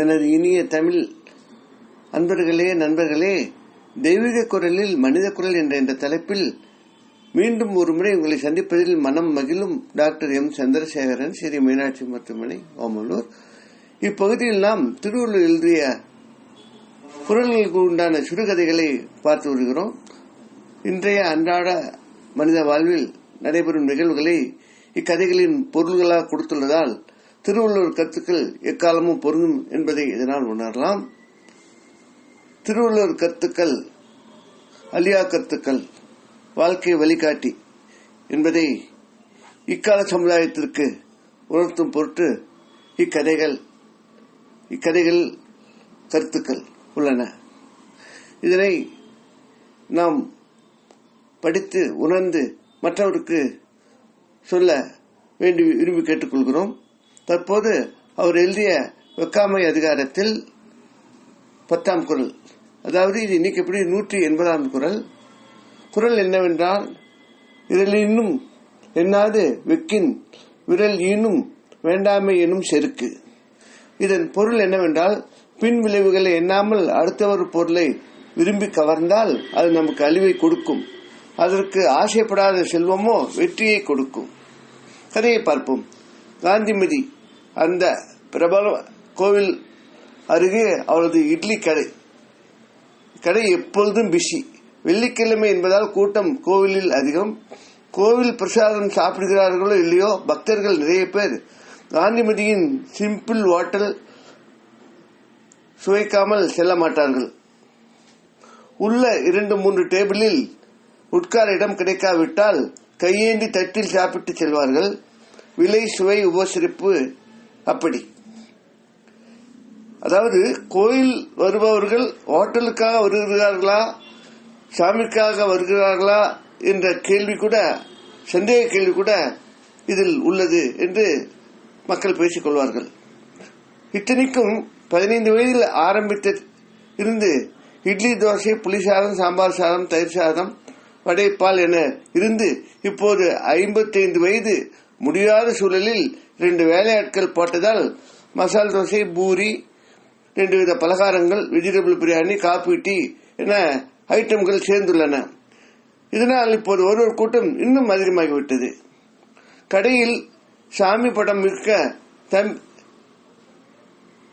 எனது இனிய தமிழ் அன்பர்களே நண்பர்களே தெய்வீக குரலில் மனித குரல் என்ற இந்த தலைப்பில் மீண்டும் ஒரு முறை உங்களை சந்திப்பதில் மனம் மகிழும் டாக்டர் எம். சந்திரசேகரன் ஸ்ரீ மீனாட்சி மருத்துவமனை ஓமலூர். இப்பகுதியில் நாம் திருவள்ளுவர் எழுதிய குரல்களுக்கு உண்டான சிறுகதைகளை பார்த்து வருகிறோம். இன்றைய அன்றாட மனித வாழ்வில் நடைபெறும் நிகழ்வுகளை இக்கதைகளின் பொருள்களாக கொடுத்துள்ளதால் திருவள்ளுவர் கருத்துக்கள் எக்காலமும் பொருந்தும் என்பதை இதனால் உணரலாம்? திருவள்ளுவர் கருத்துக்கள் அலியா கருத்துக்கள் வாழ்க்கை வழிகாட்டி என்பதை இக்கால சமுதாயத்திற்கு உணர்த்தும் பொருட்டு இக்கதைகள் இக்கதைகள் கருத்துக்கள் உள்ளன. இதனை நாம் படித்து உணர்ந்து மற்றவருக்கு சொல்ல வேண்டி விரும்பி கேட்டுக்கொள்கிறோம். தற்போது அவர் எழுதிய வெக்காமை அதிகாரத்தில் பத்தாம் குரல். அதாவது இது இன்னைக்கு எப்படி? நூற்றி எண்பதாம் குரல். குரல் என்னவென்றால் இதில் இன்னும் எண்ணாது வெக்கின். விரல் ஈனும் வேண்டாமை எனும் செருக்கு. இதன் பொருள் என்னவென்றால் பின் விளைவுகளை எண்ணாமல் அடுத்தவர் பொருளை விரும்பி கவர்ந்தால் அது நமக்கு அழிவை கொடுக்கும். அதற்கு ஆசைப்படாத செல்வமோ வெற்றியை கொடுக்கும். கதையை பார்ப்போம். காந்திமதி அந்த பிரபல கோவில் அருகே அவரது இட்லி கடை. கடை எப்பொழுதும் பிஸி வெள்ளிக்கிழமை என்பதால் கூட்டம் கோவிலில் அதிகம். கோவில் பிரசாதம் சாப்பிடுகிறார்களோ இல்லையோ பக்தர்கள் நிறைய பேர். காந்திமதியின் சிம்பிள் வாட்டல் சுவைக்காமல் செல்ல மாட்டார்கள். உள்ள இரண்டு மூன்று டேபிளில் உட்கார இடம் கிடைக்காவிட்டால் கையேந்தி தட்டில் சாப்பிட்டு செல்வார்கள். விலை சுவை உபசரிப்பு அப்படி. அதாவது கோயில் வருபவர்கள் ஹோட்டலுக்காக வருகிறார்களா சாமிக்காக வருகிறார்களா என்ற கேள்வி கூட சந்தேக கேள்வி கூட இதில் உள்ளது என்று மக்கள் பேசிக் கொள்வார்கள். இத்தனைக்கும் பதினைந்து வயதில் ஆரம்பித்த இருந்து இட்லி தோசை புளி சாதம் சாம்பார் சாதம் தயிர் சாதம் வடைப்பால் என இருந்து இப்போது ஐம்பத்தைந்து வயது முடியாத சூழலில் ரெண்டு வேலையாட்கள் போட்டதால் மசால் தோசை பூரி ரெண்டு வித பலகாரங்கள் வெஜிடபிள் பிரியாணி காப்பி டீ என ஐட்டம்கள் சேர்ந்துள்ளன. இதனால் இப்போது ஒருவர் கூட்டம் இன்னும் அதிகமாகிவிட்டது. கடையில் சாமி படம் இருக்க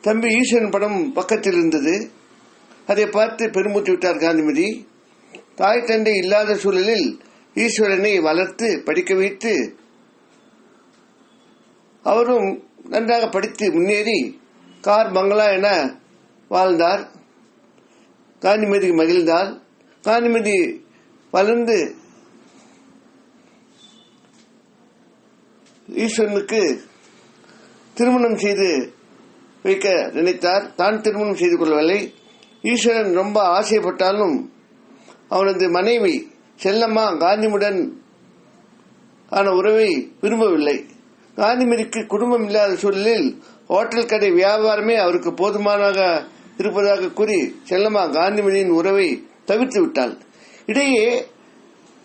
தம்பி ஈஸ்வரன் படம் பக்கத்தில் இருந்தது. அதை பார்த்து பெருமூச்சு விட்டார் காந்திமதி. தாய் தந்தை இல்லாத சூழலில் ஈஸ்வரனை வளர்த்து படிக்க வைத்து அவரும் நன்றாக படித்து முன்னேறி கார் பங்களா என வாழ்ந்தார். காந்திமதி மகிழ்ந்தார். காந்திமதி வளர்ந்து ஈஸ்வரனுக்கு திருமணம் செய்து வைக்க நினைத்தார். தான் திருமணம் செய்து கொள்ளவில்லை. ஈஸ்வரன் ரொம்ப ஆசைப்பட்டாலும் அவனது மனைவி செல்லம்மா காந்திமுடன் ஆன உறவை விரும்பவில்லை. காந்திமதிக்கு குடும்பம் இல்லாத சூழலில் ஹோட்டல் கடை வியாபாரமே அவருக்கு போதுமானதாக இருப்பதாக கூறி செல்லம்மா காந்திமதியின் உறவை தவிர்த்து விட்டாள். இடையே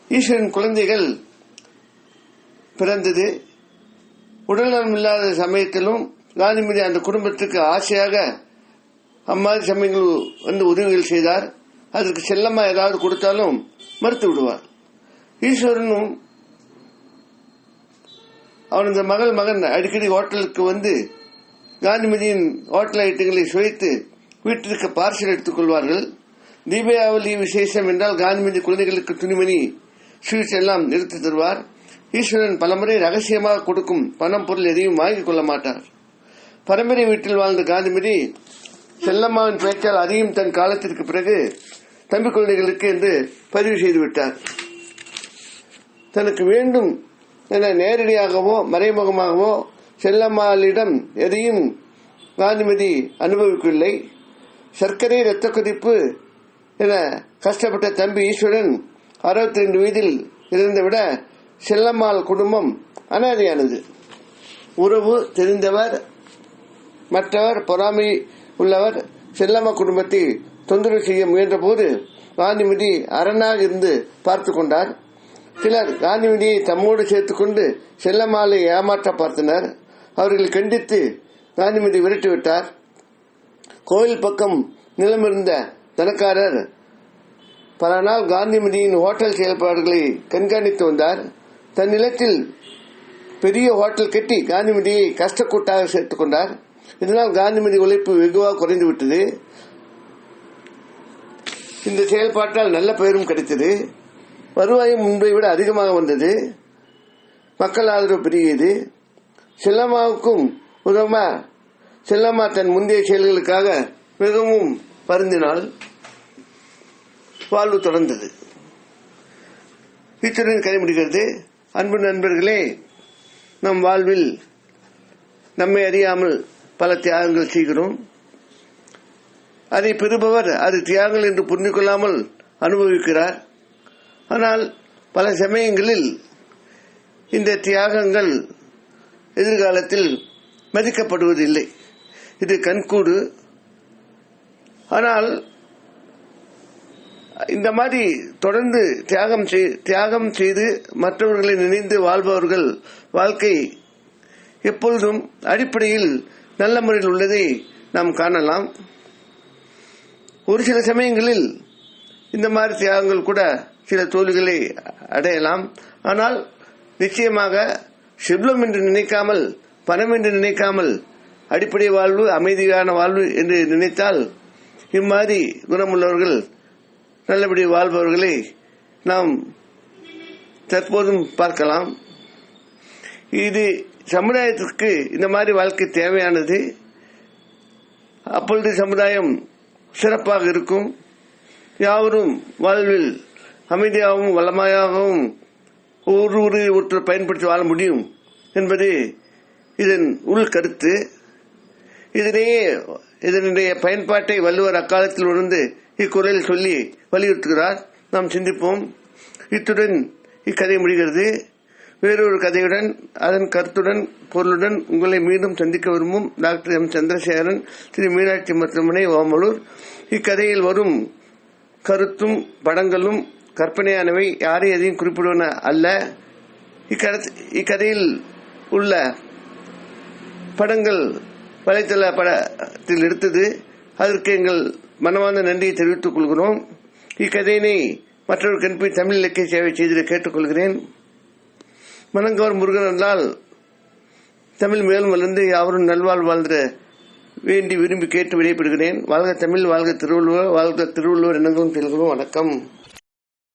ஈஸ்வரன் குழந்தைகள் பிறந்தது. உடல்நலம் இல்லாத சமயத்திலும் காந்திமதி அந்த குடும்பத்துக்கு ஆசையாக அம்மாதிரி சமயங்கள் வந்து உதவிகள் செய்தார். அதற்கு செல்லம்மா ஏதாவது கொடுத்தாலும் மறுத்து விடுவார். ஈஸ்வரனும் அவன் இந்த மகள் மகன் அடிக்கடி ஹோட்டலுக்கு வந்து காந்திமதியின் ஹோட்டல் ஐட்டங்களை சுவைத்து வீட்டிற்கு பார்சல் எடுத்துக் கொள்வார்கள். தீபாவளி விசேஷம் என்றால் காந்திமதி குழந்தைகளுக்கு துணிமணி ஸ்வீட்ஸ் எல்லாம் நிறுத்தி தருவார். ஈஸ்வரன் பலமுறை ரகசியமாக கொடுக்கும் பணம் பொருள் எதையும் வாங்கிக் கொள்ள மாட்டார். பரம்பரை வீட்டில் வாழ்ந்த காந்திமதி செல்லம்மாவின் பேச்சால் அதையும் தன் காலத்திற்கு பிறகு தம்பி குழந்தைகளுக்கு என்று பதிவு செய்துவிட்டார் தனக்கு வேண்டும் என நேரடியாகவோ மறைமுகமாகவோ செல்லம்மாளிடம் எதையும் காந்திமதி அனுபவிக்கவில்லை. சர்க்கரை இரத்த கொதிப்பு என கஷ்டப்பட்ட தம்பி ஈஸ்வரன் அறுபத்தி ரெண்டு வயதில் இருந்தவிட செல்லம்மாள் குடும்பம் அனாதையானது. உறவு தெரிந்தவர் மற்றவர் பொறாமை உள்ளவர் செல்லம்மா குடும்பத்தை தொந்தரவு செய்ய முயன்ற போது காந்திமதி அரணாக இருந்து பார்த்து கொண்டார். சிலர் காந்திமதியை தம்மோடு சேர்த்துக்கொண்டு செல்லம்மாளை ஏமாற்ற பார்த்தனர் அவர்கள் கண்டித்து காந்திமதி விரட்டிவிட்டார். கோயில் பக்கம் நிலமிருந்த தனக்காரர் பல நாள் காந்திமதியின் ஹோட்டல் செயல்பாடுகளை கண்காணித்து வந்தார். தன் நிலத்தில் பெரிய ஹோட்டல் கட்டி காந்திமதியை கஷ்டக்கூட்டாக சேர்த்துக் கொண்டார். இதனால் காந்திமதி உழைப்பு வெகுவாக குறைந்துவிட்டது. இந்த செயல்பாட்டால் நல்ல பெயரும் கிடைத்தது. வருவாயும் முன்பை விட அதிகமாக வந்தது. மக்கள் ஆதரவு பெருகியது. செல்லம்மாவுக்கும் உதவ செல்லம்மா தன் முந்தைய செயல்களுக்காக மிகவும் பருந்தினால் வாழ்வு தொடர்ந்தது. இத்துடன் கைமுடிகிறது அன்பு நண்பர்களே நம் வாழ்வில் நம்மை அறியாமல் பல தியாகங்கள் செய்கிறோம். அதை பெறுபவர் அது தியாகங்கள் என்று புரிந்து கொள்ளாமல் அனுபவிக்கிறார். ஆனால் பல சமயங்களில் இந்த தியாகங்கள் எதிர்காலத்தில் மதிக்கப்படுவதில்லை. இது கண்கூடு. ஆனால் இந்த மாதிரி தொடர்ந்து தியாகம் செய்- தியாகம் செய்து மற்றவர்களை நினைந்து வாழ்பவர்கள் வாழ்க்கை எப்பொழுதும் அடிப்படையில் நல்ல முறையில் உள்ளதை நாம் காணலாம். ஒரு சில சமயங்களில் இந்த மாதிரி தியாகங்கள் கூட சில தோல்விகளை அடையலாம். ஆனால் நிச்சயமாக சிப்லம் என்று நினைக்காமல் பணம் என்று நினைக்காமல் அடிப்படை வாழ்வு அமைதியான வாழ்வு என்று நினைத்தால் இம்மாதிரி குணமுள்ளவர்கள் நல்லபடி வாழ்பவர்களை நாம் தற்போதும் பார்க்கலாம். இது சமுதாயத்திற்கு இந்த மாதிரி வாழ்க்கை தேவையானது. அப்பொழுது சமுதாயம் சிறப்பாக இருக்கும். யாவரும் வாழ்வில் அமைதியாகவும் வளமையாகவும் ஒரு ஒரு ஒருத்தர் பயன்படுத்தி வாழ முடியும் என்பது இதன் உள் கருத்து. இதனையே இதனுடைய பயன்பாட்டை வள்ளுவர் அக்காலத்தில் உணர்ந்து இக்குறையில் சொல்லி வலியுறுத்துகிறார். நாம் சிந்திப்போம். இத்துடன் இக்கதை முடிகிறது. வேறொரு கதையுடன் அதன் கருத்துடன் பொருளுடன் உங்களை மீண்டும் சந்திக்க விரும்பும் டாக்டர் எம். சந்திரசேகரன் திரு மீனாட்சி மருத்துவமனை ஓமலூர். இக்கதையில் வரும் கருத்தும் படங்களும் கற்பனையானவை யாரும் எதையும் குறிப்பிடுவன அல்ல. இக்கடத் இக்கதையில் உள்ள படங்கள் வலைத்தள படத்தில் எடுத்தது. அதற்கு எங்கள் மனமான நன்றியை தெரிவித்துக் கொள்கிறோம். இக்கதையினை மற்றொரு கண்பி தமிழ் இலக்கிய சேவை செய்திட கேட்டுக்கொள்கிறேன். மனங்கவர் முருகன் என்றால் தமிழ் மேலும் வளர்ந்து யாவரும் நல்வாழ் வாழ்ந்த வேண்டி விரும்பி கேட்டு விடைபெறுகிறேன். வாழ்க தமிழ் வாழ்க திருவள்ளுவர் வாழ்க திருவள்ளுவர் எண்ணங்களும் திகழ்கிறோம் வணக்கம்.